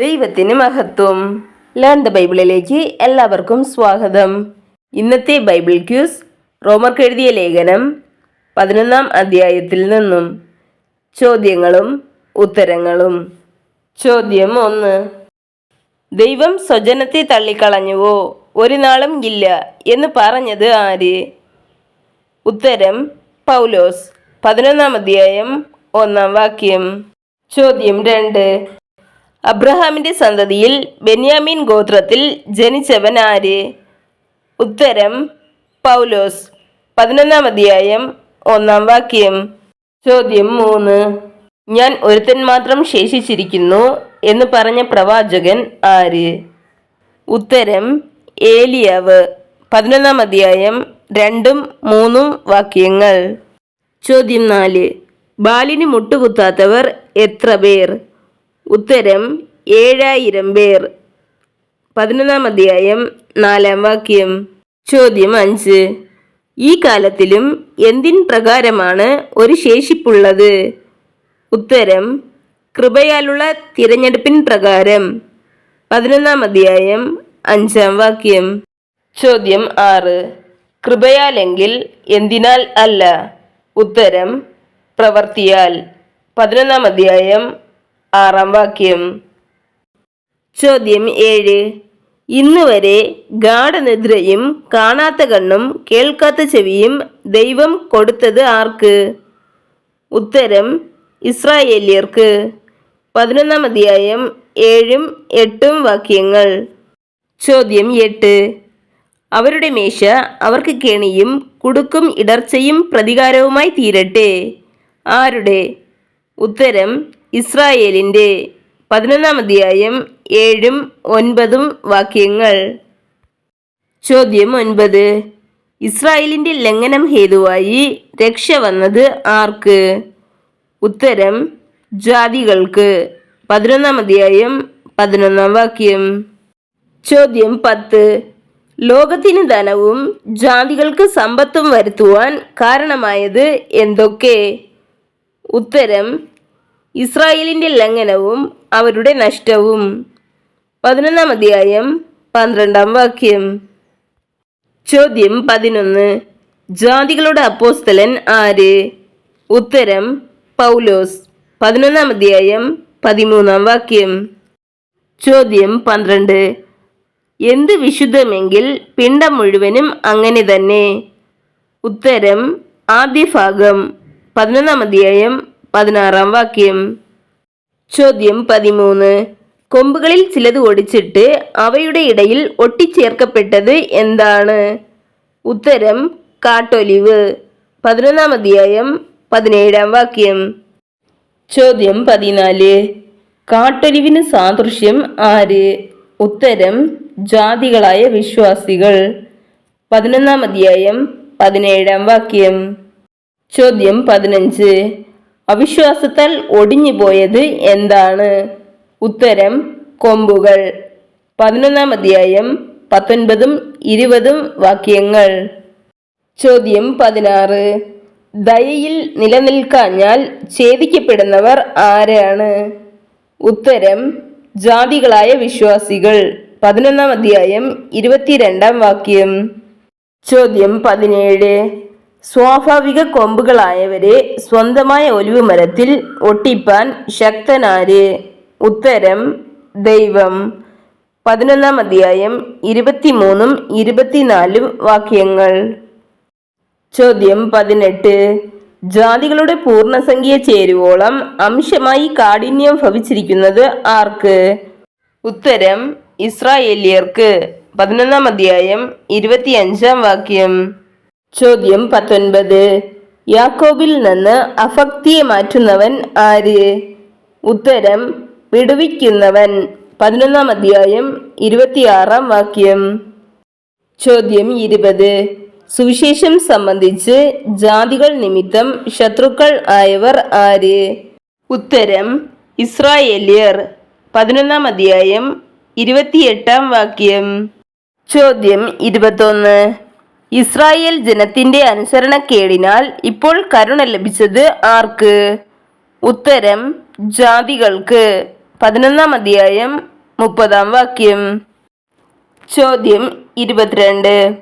ദൈവത്തിന് മഹത്വം. Learn the ബൈബിളിലേക്ക് എല്ലാവർക്കും സ്വാഗതം. ഇന്നത്തെ ബൈബിൾ ക്യൂസ് റോമർക്ക് എഴുതിയ ലേഖനം പതിനൊന്നാം അധ്യായത്തിൽ നിന്നും. ചോദ്യങ്ങളും ഉത്തരങ്ങളും. ചോദ്യം ഒന്ന്. ദൈവം സ്വജനത്തെ തള്ളിക്കളഞ്ഞുവോ? ഒരു നാളും ഇല്ല എന്ന് പറഞ്ഞത് ആര്? ഉത്തരം പൗലോസ്. പതിനൊന്നാം അധ്യായം ഒന്നാം വാക്യം. ചോദ്യം രണ്ട്. അബ്രഹാമിന്റെ സന്തതിയിൽ ബെന്യാമീൻ ഗോത്രത്തിൽ ജനിച്ചവൻ ആര്? ഉത്തരം പൗലോസ്. പതിനൊന്നാം അധ്യായം ഒന്നാം വാക്യം. ചോദ്യം മൂന്ന്. ഞാൻ ഒരുത്തൻ മാത്രം ശേഷിച്ചിരിക്കുന്നു എന്ന് പറഞ്ഞ പ്രവാചകൻ ആര്? ഉത്തരം ഏലിയാവ്. പതിനൊന്നാം അധ്യായം രണ്ടും മൂന്നും വാക്യങ്ങൾ. ചോദ്യം നാല്. ബാലിന് മുട്ടുകുത്താത്തവർ എത്ര പേർ? ഉത്തരം ഏഴായിരം പേർ. പതിനൊന്നാം അധ്യായം നാലാം വാക്യം. ചോദ്യം അഞ്ച്. ഈ കാലത്തിലും എന്തിൻ പ്രകാരമാണ് ഒരു ശേഷിപ്പുള്ളത്? ഉത്തരം കൃപയാലുള്ള തിരഞ്ഞെടുപ്പിൻ പ്രകാരം. പതിനൊന്നാം അധ്യായം അഞ്ചാം വാക്യം. ചോദ്യം ആറ്. കൃപയാലെങ്കിൽ എന്തിനാൽ അല്ല? ഉത്തരം പ്രവർത്തിയാൽ. പതിനൊന്നാം അധ്യായം ആറാം വാക്യം. ചോദ്യം ഏഴ്. ഇന്ന് വരെ ഗാഠനിദ്രയും കാണാത്ത കണ്ണും കേൾക്കാത്ത ചെവിയും ദൈവം കൊടുത്തത് ആർക്ക്? ഉത്തരം ഇസ്രായേലിയർക്ക്. പതിനൊന്നാം അധ്യായം ഏഴും എട്ടും വാക്യങ്ങൾ. ചോദ്യം എട്ട്. അവരുടെ മേശ അവർക്ക് കെണിയും കുടുക്കും ഇടർച്ചയും പ്രതികാരവുമായി തീരട്ടെ. ആരുടെ? ഉത്തരം ഇസ്രായേലിന്റെ പതിനൊന്നാം അധ്യായം ഏഴും ഒൻപതും വാക്യങ്ങൾ. ചോദ്യം ഒൻപത്. ഇസ്രായേലിന്റെ ലംഘനം ഹേതുവായി രക്ഷ വന്നത് ആർക്ക്? ഉത്തരം ജാതികൾക്ക്. പതിനൊന്നാം അധ്യായം പതിനൊന്നാം വാക്യം. ചോദ്യം പത്ത്. ലോകത്തിന് ധനവും ജാതികൾക്ക് സമ്പത്തും വരുത്തുവാൻ കാരണമായത് എന്തൊക്കെ? ഉത്തരം ഇസ്രായേലിന്റെ ലംഘനവും അവരുടെ നഷ്ടവും. പതിനൊന്നാം അധ്യായം പന്ത്രണ്ടാം വാക്യം. ചോദ്യം പതിനൊന്ന്. ജാതികളുടെ അപ്പോസ്തലൻ ആര്? ഉത്തരം പൗലോസ്. പതിനൊന്നാം അധ്യായം പതിമൂന്നാം വാക്യം. ചോദ്യം പന്ത്രണ്ട്. എന്ത് വിശുദ്ധമെങ്കിൽ പിണ്ടം മുഴുവനും അങ്ങനെ തന്നെ. ഉത്തരം ആദ്യ ഭാഗം പതിനൊന്നാം അധ്യായം പതിനാറാം വാക്യം. ചോദ്യം പതിമൂന്ന്. കൊമ്പുകളിൽ ചിലത് ഒടിച്ചിട്ട് അവയുടെ ഇടയിൽ ഒട്ടിച്ചേർക്കപ്പെട്ടത് എന്താണ്? ഉത്തരം കാട്ടൊലിവ്. പതിനൊന്നാം അധ്യായം പതിനേഴാം വാക്യം. ചോദ്യം പതിനാല്. കാട്ടൊലിവിന് സാദൃശ്യം ആര്? ഉത്തരം ജാതികളായ വിശ്വാസികൾ. പതിനൊന്നാം അധ്യായം പതിനേഴാം വാക്യം. ചോദ്യം പതിനഞ്ച്. അവിശ്വാസത്താൽ ഒടിഞ്ഞു പോയത് എന്താണ്? ഉത്തരം കൊമ്പുകൾ. പതിനൊന്നാം അധ്യായം പത്തൊൻപതും ഇരുപതും വാക്യങ്ങൾ. ചോദ്യം പതിനാറ്. ദയയിൽ നിലനിൽക്കാഞ്ഞാൽ ഛേദിക്കപ്പെടുന്നവർ ആരാണ്? ഉത്തരം ജാതികളായ വിശ്വാസികൾ. പതിനൊന്നാം അധ്യായം ഇരുപത്തിരണ്ടാം വാക്യം. ചോദ്യം പതിനേഴ്. സ്വാഭാവിക കൊമ്പുകളായവരെ സ്വന്തമായ ഒലിവ് മരത്തിൽ ഒട്ടിപ്പാൻ ശക്തനാര്? ഉത്തരം ദൈവം. പതിനൊന്നാം അധ്യായം ഇരുപത്തിമൂന്നും ഇരുപത്തിനാലും വാക്യങ്ങൾ. ചോദ്യം പതിനെട്ട്. ജാതികളുടെ പൂർണസംഖ്യ ചേരുവോളം അംശമായി കാഠിന്യം ഭവിച്ചിരിക്കുന്നത് ആർക്ക്? ഉത്തരം ഇസ്രായേലിയർക്ക്. പതിനൊന്നാം അധ്യായം ഇരുപത്തിയഞ്ചാം വാക്യം. ചോദ്യം പത്തൊൻപത്. യാക്കോബിൽ നിന്ന് അഫക്തിയെ മാറ്റുന്നവൻ ആര്? ഉത്തരം വിടുവിക്കുന്നവൻ. പതിനൊന്നാം അധ്യായം ഇരുപത്തിയാറാം വാക്യം. ചോദ്യം ഇരുപത്. സുവിശേഷം സംബന്ധിച്ച് ജാതികൾ നിമിത്തം ശത്രുക്കൾ ആയവർ ആര്? ഉത്തരം ഇസ്രായേലിയർ. പതിനൊന്നാം അധ്യായം ഇരുപത്തിയെട്ടാം വാക്യം. ചോദ്യം ഇരുപത്തൊന്ന്. ഇസ്രായേൽ ജനത്തിന്റെ അനുസരണക്കേടിനാൽ ഇപ്പോൾ കരുണ ലഭിച്ചത് ആർക്ക്? ഉത്തരം ജാതികൾക്ക്. പതിനൊന്നാം അധ്യായം മുപ്പതാം വാക്യം. ചോദ്യം ഇരുപത്തിരണ്ട്.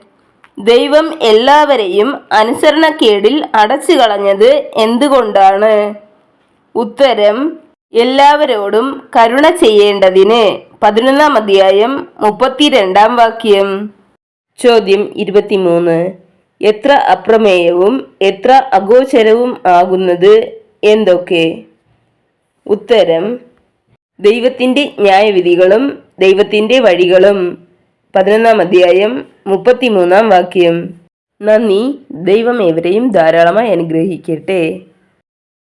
ദൈവം എല്ലാവരെയും അനുസരണക്കേടിൽ അടച്ചു കളഞ്ഞത് എന്തുകൊണ്ടാണ്? ഉത്തരം എല്ലാവരോടും കരുണ ചെയ്യേണ്ടതിന്. പതിനൊന്നാം അധ്യായം മുപ്പത്തിരണ്ടാം വാക്യം. ചോദ്യം ഇരുപത്തിമൂന്ന്. എത്ര അപ്രമേയവും എത്ര അഗോചരവും ആകുന്നത് എന്തൊക്കെ? ഉത്തരം ദൈവത്തിന്റെ ന്യായവിധികളും ദൈവത്തിന്റെ വഴികളും. പതിനൊന്നാം അധ്യായം മുപ്പത്തിമൂന്നാം വാക്യം. നന്ദി. ദൈവം ഏവരെയും ധാരാളമായി അനുഗ്രഹിക്കട്ടെ.